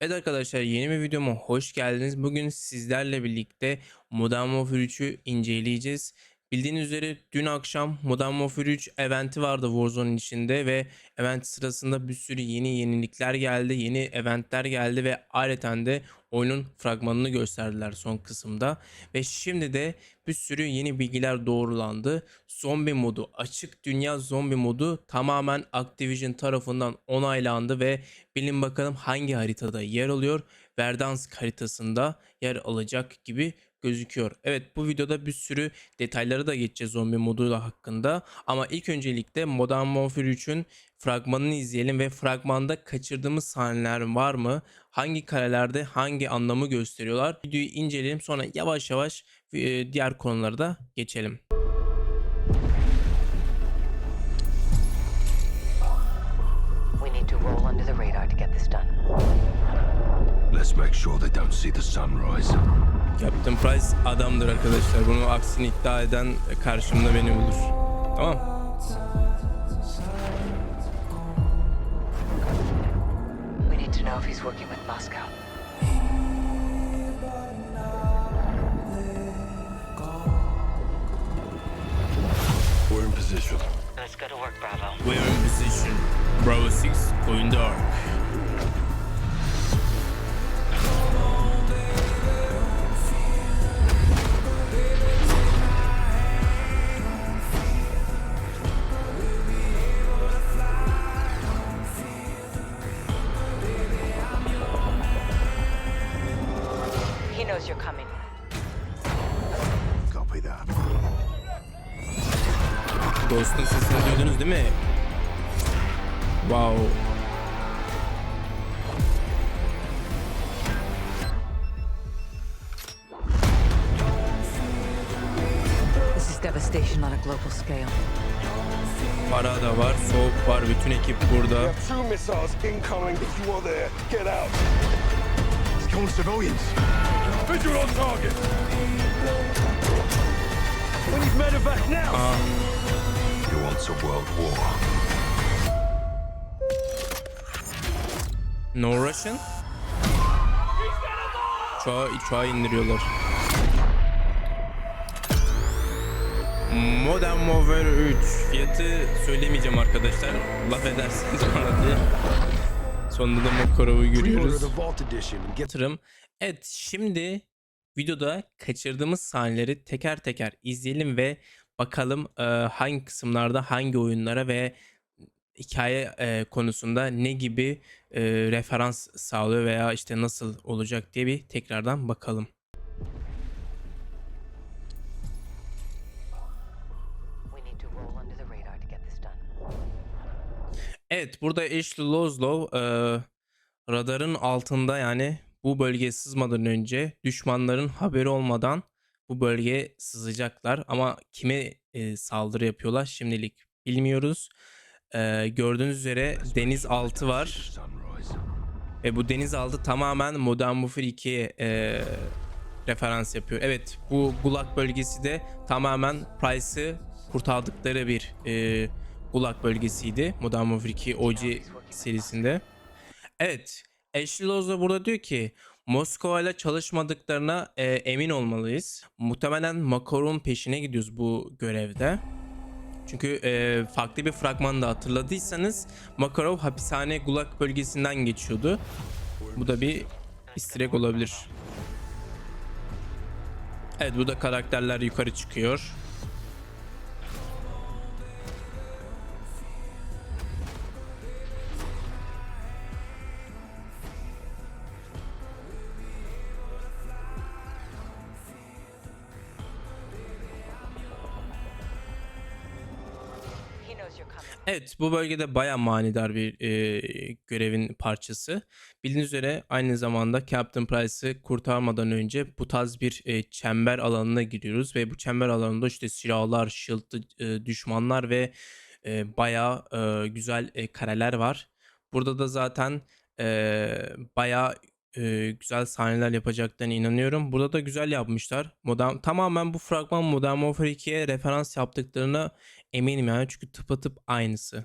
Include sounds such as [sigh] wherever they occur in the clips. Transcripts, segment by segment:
Evet arkadaşlar yeni bir videoma hoş geldiniz. Bugün sizlerle birlikte Modern Warfare 3'ü inceleyeceğiz. Bildiğiniz üzere dün akşam Modern Warfare 3 eventi vardı Warzone'un içinde ve event sırasında bir sürü yeni yenilikler geldi, yeni eventler geldi ve ayrıca de oyunun fragmanını gösterdiler son kısımda. Ve şimdi de bir sürü yeni bilgiler doğrulandı. Zombi modu, açık dünya zombi modu tamamen Activision tarafından onaylandı ve bilin bakalım hangi haritada yer alıyor. Verdansk haritasında yer alacak gibi gözüküyor. Evet bu videoda bir sürü detayları da geçeceğiz zombi moduyla hakkında. Ama ilk öncelikle Modern Warfare 3'ün fragmanını izleyelim ve fragmanda kaçırdığımız sahneler var mı? Hangi karelerde hangi anlamı gösteriyorlar? Videoyu inceleyelim sonra yavaş yavaş e, diğer konulara da geçelim. We need to roll under the radar to get this done. Let's make sure they don't see the sunrise. Captain Price adamdır arkadaşlar. Bunu aksini iddia eden karşımda beni bulur. Tamam. We need to know if he's working with Moscow. We're in position. Let's go to work, Bravo. We are in position. Bravo 6 going dark. Ghost'un sesini duydunuz değil mi? Wow. This is devastation on a global scale. Para da var, soğuk var, bütün ekip burada. Two missiles incoming. If you are there, get out. It's killing civilians. Visual on target. We need medevac now. He wants a world war. No Russian? Uçağı, uçağı indiriyorlar. Modern Warfare 3 fiyatı söylemeyeceğim arkadaşlar. Laf edersiniz bana diye. Sonunda da Pre-order görüyoruz. yatırım. Evet şimdi videoda kaçırdığımız sahneleri teker teker izleyelim ve bakalım e, hangi kısımlarda hangi oyunlara ve hikaye e, konusunda ne gibi e, referans sağlıyor veya işte nasıl olacak diye bir tekrardan bakalım. Evet burada Ashley Loslow e, radarın altında yani bu bölgeye sızmadan önce düşmanların haberi olmadan bu bölgeye sızacaklar ama kime e, saldırı yapıyorlar şimdilik bilmiyoruz. E, gördüğünüz üzere denizaltı var ve bu denizaltı tamamen Modern Warfare 2'ye e, referans yapıyor. Evet bu Gulag bölgesi de tamamen Price'ı kurtardıkları bir e, Gulag bölgesiydi. Modern Warfare 2 OG serisinde. Evet Ashley Loz da burada diyor ki Moskova ile çalışmadıklarına e, emin olmalıyız. Muhtemelen Makarov'un peşine gidiyoruz bu görevde. Çünkü e, farklı bir fragmanda hatırladıysanız Makarov hapishane Gulag bölgesinden geçiyordu. Bu da bir egg olabilir. Evet burada karakterler yukarı çıkıyor. Evet bu bölgede baya manidar bir e, görevin parçası. Bildiğiniz üzere aynı zamanda Captain Price'ı kurtarmadan önce bu tarz bir e, çember alanına giriyoruz ve bu çember alanında işte silahlar, shield'lı e, düşmanlar ve e, baya e, güzel e, kareler var. Burada da zaten e, baya e, güzel sahneler yapacaklarına inanıyorum. Burada da güzel yapmışlar. Modern, tamamen bu fragman Modern Warfare 2'ye referans yaptıklarına eminim yani çünkü tıpatıp aynısı.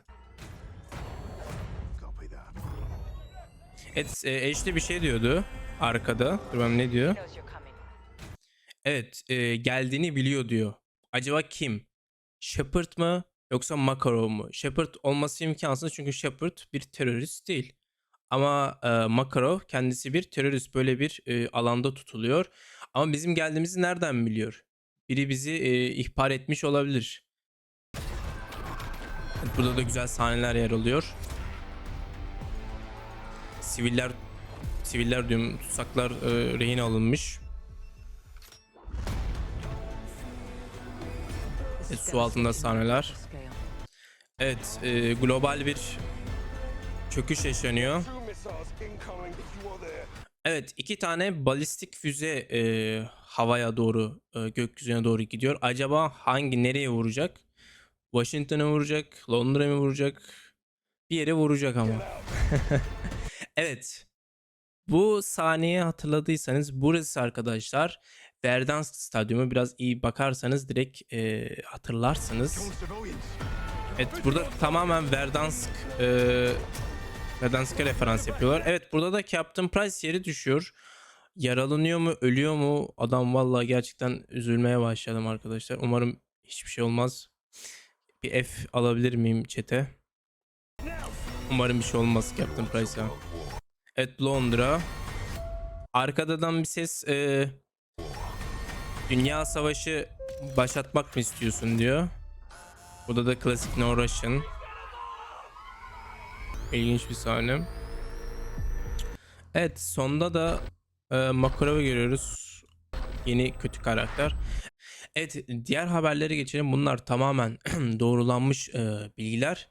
Evet, e, Ashley bir şey diyordu arkada. Dur ben ne diyor? Evet, e, geldiğini biliyor diyor. Acaba kim? Shepard mı yoksa Makarov mu? Shepard olması imkansız çünkü Shepard bir terörist değil. Ama e, Makarov kendisi bir terörist. Böyle bir e, alanda tutuluyor. Ama bizim geldiğimizi nereden biliyor? Biri bizi e, ihbar etmiş olabilir. Burada da güzel sahneler yer alıyor. Siviller siviller diyorum tutsaklar e, rehin alınmış. Evet, su altında sahneler. Evet, e, global bir çöküş yaşanıyor. Evet, iki tane balistik füze e, havaya doğru, e, gökyüzüne doğru gidiyor. Acaba hangi nereye vuracak? Washington'a vuracak, Londra'ya mı vuracak? Bir yere vuracak ama. [laughs] evet. Bu sahneyi hatırladıysanız burası arkadaşlar Verdansk Stadyumu biraz iyi bakarsanız direkt e, hatırlarsınız. Evet burada tamamen Verdansk e, Verdansk'a referans yapıyorlar. Evet burada da Captain Price yeri düşüyor. Yaralanıyor mu, ölüyor mu? Adam vallahi gerçekten üzülmeye başladım arkadaşlar. Umarım hiçbir şey olmaz. Bir F alabilir miyim çete? Umarım bir şey olmaz Captain Price'a. Evet Londra. Arkadan bir ses e, Dünya Savaşı başlatmak mı istiyorsun diyor. Burada da klasik No Russian. İlginç bir sahne. Evet sonda da e, Makarov'u görüyoruz. Yeni kötü karakter. Evet diğer haberlere geçelim. Bunlar tamamen [clears throat] doğrulanmış e, bilgiler.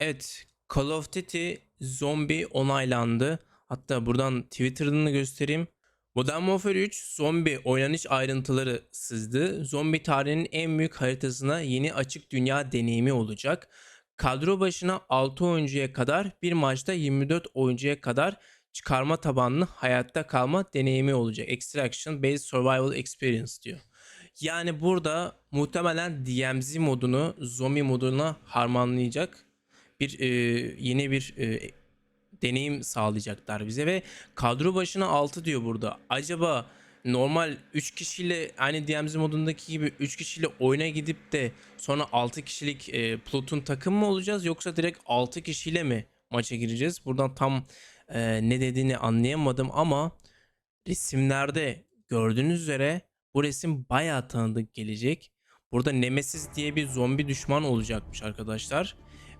Evet Call of Duty Zombie onaylandı. Hatta buradan Twitter'ını göstereyim. Modern Warfare 3 zombi oynanış ayrıntıları sızdı. Zombi tarihinin en büyük haritasına yeni açık dünya deneyimi olacak. Kadro başına 6 oyuncuya kadar bir maçta 24 oyuncuya kadar çıkarma tabanlı hayatta kalma deneyimi olacak. Extraction Based Survival Experience diyor. Yani burada muhtemelen DMZ modunu zombi moduna harmanlayacak bir e, yeni bir e, deneyim sağlayacaklar bize ve kadro başına 6 diyor burada. Acaba normal 3 kişiyle aynı DMZ modundaki gibi 3 kişiyle oyuna gidip de sonra 6 kişilik e, platoon takım mı olacağız yoksa direkt 6 kişiyle mi maça gireceğiz? Buradan tam e, ne dediğini anlayamadım ama resimlerde gördüğünüz üzere bu resim bayağı tanıdık gelecek. Burada Nemesis diye bir zombi düşman olacakmış arkadaşlar.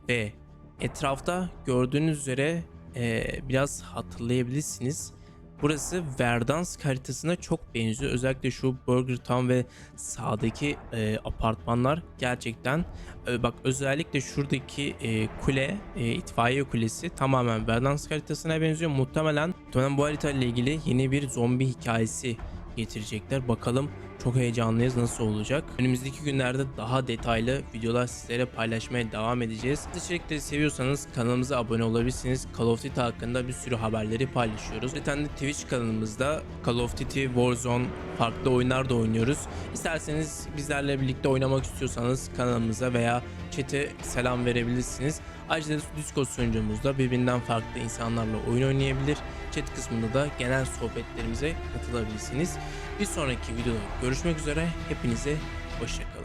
Ve etrafta gördüğünüz üzere eee, biraz hatırlayabilirsiniz. Burası Verdansk haritasına çok benziyor. Özellikle şu Burger Town ve sağdaki eee, apartmanlar gerçekten e, bak özellikle şuradaki e, kule e, itfaiye kulesi tamamen Verdansk haritasına benziyor. Muhtemelen, muhtemelen bu harita ile ilgili yeni bir zombi hikayesi getirecekler. Bakalım çok heyecanlıyız nasıl olacak. Önümüzdeki günlerde daha detaylı videolar sizlere paylaşmaya devam edeceğiz. İçerikleri seviyorsanız kanalımıza abone olabilirsiniz. Call of Duty hakkında bir sürü haberleri paylaşıyoruz. Zaten de Twitch kanalımızda Call of Duty, Warzone, farklı oyunlar da oynuyoruz. İsterseniz bizlerle birlikte oynamak istiyorsanız kanalımıza veya chat'e selam verebilirsiniz. Ayrıca Discord sunucumuzda birbirinden farklı insanlarla oyun oynayabilir. Chat kısmında da genel sohbetlerimize katılabilirsiniz. Bir sonraki videoda görüşmek üzere. Hepinize hoşçakalın.